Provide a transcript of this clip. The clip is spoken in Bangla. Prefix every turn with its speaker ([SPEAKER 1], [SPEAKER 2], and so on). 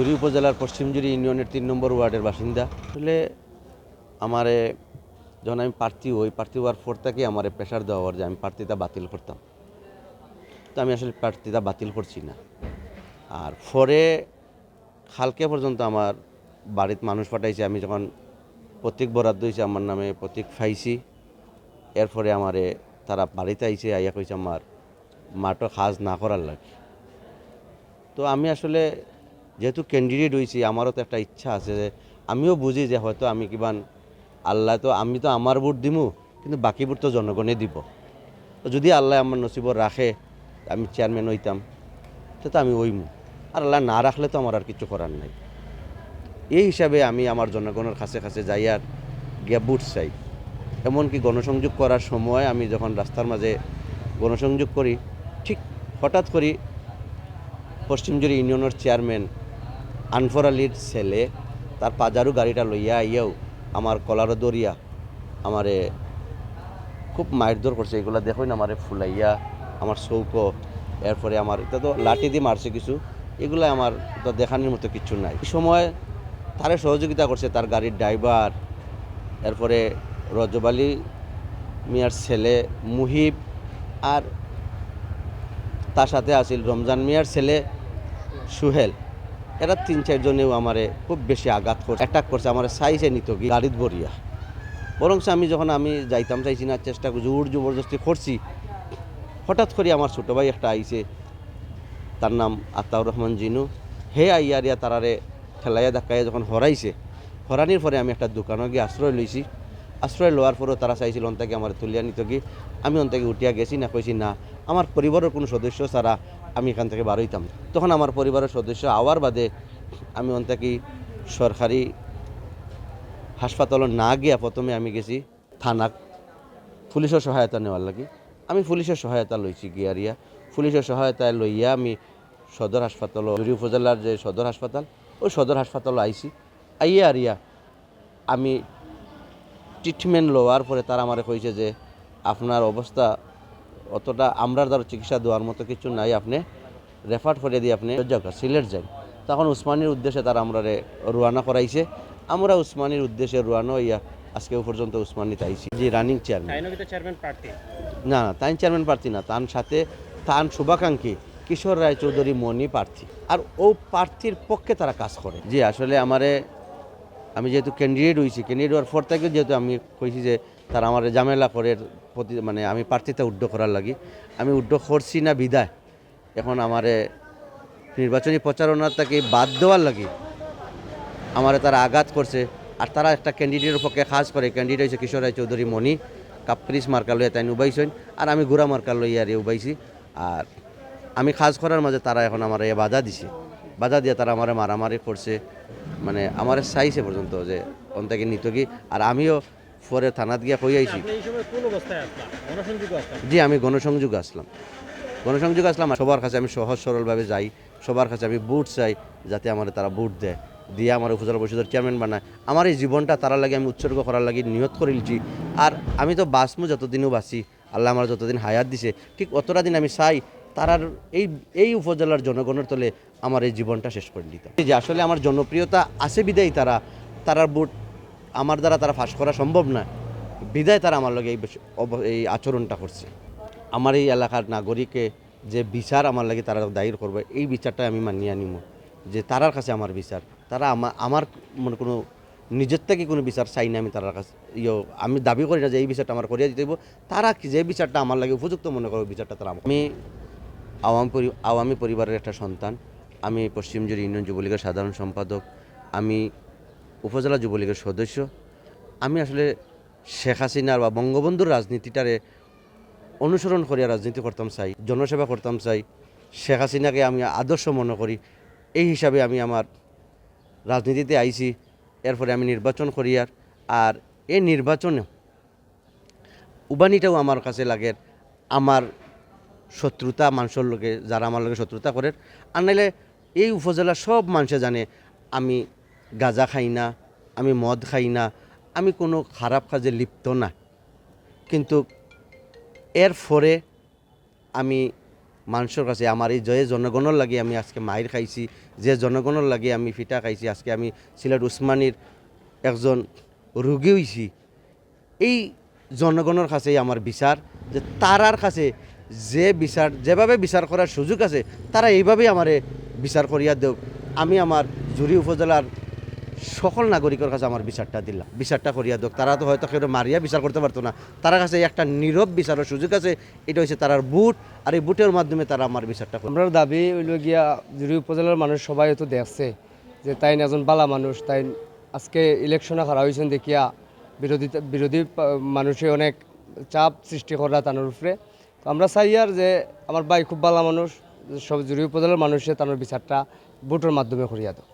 [SPEAKER 1] জুরি উপজেলার পশ্চিম পশ্চিমজুরি ইউনিয়নের তিন নম্বর ওয়ার্ডের বাসিন্দা। আসলে আমারে যখন আমি প্রার্থী হই, প্রার্থী হওয়ার পর থেকে আমার প্রেশার দেওয়া হওয়ার যে আমি প্রার্থীতা বাতিল করতাম। তো আমি আসলে প্রার্থীতা বাতিল করছি না। আর পরে কালকে পর্যন্ত আমার বাড়িতে মানুষ পাঠাইছে, আমি যখন প্রতীক বরাদ্দ হয়েছে আমার নামে প্রতীক ফাইছি। এরপরে আমারে তারা বাড়িতে আইছে, আইয়া কইছে, আমার মাটো কাজ না করার লাগে। তো আমি আসলে যেহেতু ক্যান্ডিডেট হয়েছি আমারও তো একটা ইচ্ছা আছে যে আমিও বুঝি যে হয়তো আমি কিবান আল্লাহ তো, আমি তো আমার ভোট দিমু, কিন্তু বাকি ভোট তো জনগণে দিব। তো যদি আল্লাহ আমার নসিবর রাখে আমি চেয়ারম্যান হইতাম, তো তো আমি ওইমু আর আল্লাহ না রাখলে তো আমার আর কিছু করার নাই। এই হিসাবে আমি আমার জনগণের কাছে কাছে যাই আর গিয়া বুট চাই। এমনকি গণসংযোগ করার সময় আমি যখন রাস্তার মাঝে গণসংযোগ করি, ঠিক হঠাৎ করি পশ্চিমজুরি ইউনিয়নের চেয়ারম্যান আনফর আলীর ছেলে, তার পাজারু গাড়িটা লইয়া আইয়াও আমার কলার দরিয়া আমারে খুব মারধর করছে। এগুলা দেখুন আমারে ফুলাইয়া, আমার চৌকো, এরপরে আমার এটা তো লাঠি দিয়ে মারছে কিছু। এগুলো আমার তো দেখানোর মতো কিছু নাই। এই সময় তারে সহযোগিতা করছে তার গাড়ির ড্রাইভার, এরপরে রজবালি মিয়ার ছেলে মুহিব আর তার সাথে আছিল রমজান মিয়ার ছেলে সুহেল। এরা তিন চারজনেও আমারে খুব বেশি আঘাত করছে অ্যাটাক করছে, আমার সাইজে নিত গিয়ে গাড়িত বরিয়া বরং আমি যখন আমি যাইতাম চাইছি না, চেষ্টা করছি, জোর জবরদস্তি করছি, হঠাৎ করে আমার ছোটো ভাই একটা আইছে, তার নাম আতাউর রহমান জিনু। হে আইয়ারিয়া তারারে ঠেলাইয়া ধাক্কাইয়া যখন হরাইছে, হরানির পরে আমি একটা দোকানে গিয়ে আশ্রয় লইছি। আশ্রয় লওয়ার পরেও তারা চাইছিল অন্তাকে আমার তুলিয়া নিত গিয়ে। আমি অন্তাকে উঠিয়া গেছি না, কইছি না, আমার পরিবারের কোনো সদস্য ছাড়া আমি এখান থেকে বার হইতাম। তখন আমার পরিবারের সদস্য আওয়ার বাদে আমি অন্তাকি সরকারি হাসপাতালে না গিয়া প্রথমে আমি গেছি থানা পুলিশের সহায়তা নেওয়ার লাগি। আমি পুলিশের সহায়তা লইছি গিয়ারিয়া পুলিশের সহায়তায় লইয়া আমি সদর হাসপাতাল জুরি উপজেলার যে সদর হাসপাতাল, ওই সদর হাসপাতালে আইছি। আইয়া আরিয়া আমি ট্রিটমেন্ট লওয়ার পরে তারা আমারে কইছে যে, আপনার অবস্থা অতটা আমরা দ্বারা চিকিৎসা দেওয়ার মতো কিছু নাই। আপনি রেফার করে দিয়ে আপনি সিলেট যান। তখন উসমানির উদ্দেশ্যে তারা আমরা রুয়ানা করাইছে। আমরা উসমানির উদ্দেশ্যে রুয়ানো হইয়া আজকে পর্যন্ত উসমানিতে আইছি যে রানিং চেয়ারম্যান না না তাই চেয়ারম্যান প্রার্থী না। তার সাথে তার শুভাকাঙ্ক্ষী কিশোর রায় চৌধুরী মনি প্রার্থী। আর ও প্রার্থীর পক্ষে তারা কাজ করে। যে আসলে আমারে আমি যেহেতু ক্যান্ডিডেট হয়েছি ক্যান্ডিডেট হওয়ার পর থেকে যেহেতু আমি কইছি যে তারা আমার জামেলা করে মানে আমি প্রার্থীতে উড্ড করার লাগি। আমি উড্ড করছি না বিদায়। এখন আমারে নির্বাচনী প্রচারণার তাকে বাদ দেওয়ার লাগি। আমারে তারা আঘাত করছে। আর তারা একটা ক্যান্ডিডেটের পক্ষে খাস করে। ক্যান্ডিডেট হয়েছে কিশোর রায় চৌধুরী মণি, কাপ্রিস মার্কাল লইয়া তাই উবাইছেন আর আমি গুড়া মার্কাল লইয়া রে উবাইছি। আর আমি খাস করার মাঝে তারা এখন আমার এ বাধা দিছে। বাধা দিয়ে তারা আমার মারামারি করছে। মানে আমার চাইছে পর্যন্ত যে অন্তাকে নিত কি। আর আমিও পরে থানাত গিয়া কই আইছি। জি আমি গণসংযোগ আসলাম। গণসংযোগ আসলাম সবার কাছে আমি সহজ সরলভাবে যাই। সবার কাছে আমি বুট চাই যাতে আমার তারা বুট দেয়। দিয়ে আমার উপজেলা পরিষদের চেয়ারম্যান বানায়। আমার এই জীবনটা তারা লাগে আমি উৎসর্গ করার লাগে নিয়ত করেছি আর আমি তো বাঁচমু যতদিনও বাঁচি। আল্লাহ আমার যতদিন হায়াত দিছে ঠিক অতটা দিন আমি চাই তারার এই এই উপজেলার জনগণের তলে আমার এই জীবনটা শেষ করে দিতাম যে আসলে আমার জনপ্রিয়তা আছে বিদায় তারা। তারার বুট আমার দ্বারা তারা ফাঁস করা সম্ভব না। বিদায় তারা আমার লগে এই এই আচরণটা করছে। আমার এই এলাকার নাগরিকে যে বিচার আমার লাগে তারা দায়ের করবে, এই বিচারটা আমি মানিয়ে আনিম যে তারার কাছে আমার বিচার, তারা আমার আমার মনে কোনো নিজের থেকে কোনো বিচার চাই না আমি তার কাছে ইয়ে আমি দাবি করি না যে এই বিচারটা আমার করিয়া দিতে তারা যে বিচারটা আমার লাগে উপযুক্ত মনে করবে বিচারটা তারা আমি আওয়ামী আওয়ামী পরিবারের একটা সন্তান। আমি পশ্চিমজুরি ইউনিয়ন যুবলীগের সাধারণ সম্পাদক। আমি উপজেলা যুবলীগের সদস্য। আমি আসলে শেখ হাসিনার বা বঙ্গবন্ধুর রাজনীতিটারে অনুসরণ করিয়া রাজনীতি করতাম চাই, জনসেবা করতাম চাই। শেখ হাসিনাকে আমি আদর্শ মনে করি। এই হিসাবে আমি আমার রাজনীতিতে আইছি, এরপরে আমি নির্বাচন করি আর আর এই নির্বাচনে উবানিটাও আমার কাছে লাগে। আমার শত্রুতা, মানুষের লোকে, যারা আমার লোকে শত্রুতা করে, আর এই উপজেলার সব মানুষে জানে, আমি গাঁজা খাই না, আমি মদ খাই না, আমি কোনো খারাপ কাজে লিপ্ত না। কিন্তু এর ফরে আমি মানুষের কাছে, আমার এই যে জনগণের লাগে আমি আজকে মায়ের খাইছি, যে জনগণের লাগে আমি ফিটা খাইছি, আজকে আমি সিলেট উসমানির একজন রোগী হইছি, এই জনগণের কাছেই আমার বিচার, যে তারার কাছে যে বিচার, যেভাবে বিচার করার সুযোগ আছে, তারা এইভাবেই আমারে বিচার করিয়া দেব আমি আমার জুরি উপজেলার সকল নাগরিকের কাছে আমার বিচারটা দিলাম। বিচারটা করিয়া দেব তারা তো হয়তো কেউ মারিয়া বিচার করতে পারতো না। তার কাছে একটা নীরব বিচারের সুযোগ আছে, এটা হচ্ছে তারার বুট, আর এই বুটের মাধ্যমে তারা আমার বিচারটা করবে
[SPEAKER 2] আমরা দাবি হইল গিয়া জুড়ি উপজেলার মানুষ সবাই তো দেখছে যে তাই এজন বালা মানুষ, তাই আজকে ইলেকশনে হারা হয়েছেন দেখিয়া বিরোধী বিরোধী মানুষে অনেক চাপ সৃষ্টি করা তানোর উপরে। তো আমরা চাই আর যে আমার ভাই খুব ভালো মানুষ, সব জুড়ি উপজেলার মানুষে তানোর বিচারটা ভোটের মাধ্যমে করিয়া দেয়